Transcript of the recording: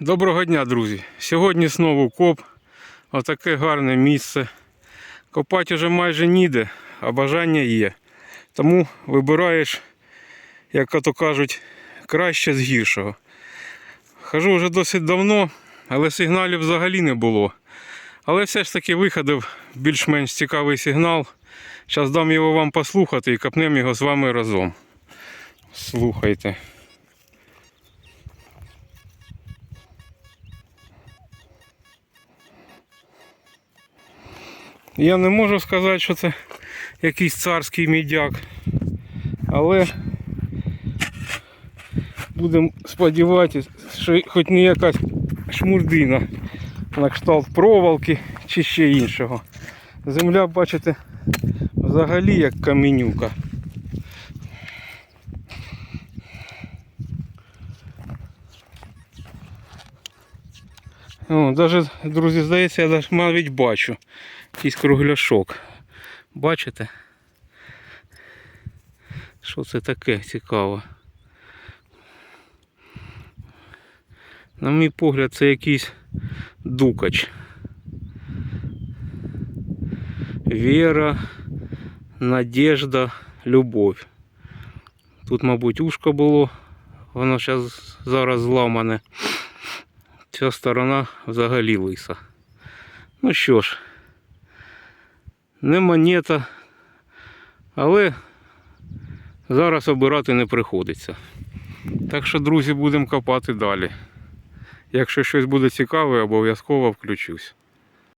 Доброго дня, друзі! Сьогодні знову коп. Отаке гарне місце. Копати вже майже ніде, а бажання є. Тому вибираєш, як то кажуть, краще з гіршого. Хожу вже досить давно, але сигналів взагалі не було. Але все ж таки виходив більш-менш цікавий сигнал. Зараз дам його вам послухати і копнемо його з вами разом. Слухайте. Я не можу сказати, що це якийсь царський мідяк. Але будемо сподіватися, що хоч не якась шмурдина на кшталт проволоки чи ще іншого. Земля, бачите, взагалі як каменюка. О, даже, друзі, здається, я навіть бачу якийсь кругляшок. Бачите? Що це таке цікаво? На мій погляд, це якийсь дукач. Віра, надежда, любов. Тут, мабуть, ушко було, воно зараз зараз зламане. Ця сторона взагалі лиса. Ну що ж, не монета, але зараз обирати не приходиться. Так що, друзі, будемо копати далі. Якщо щось буде цікаве, обов'язково включусь.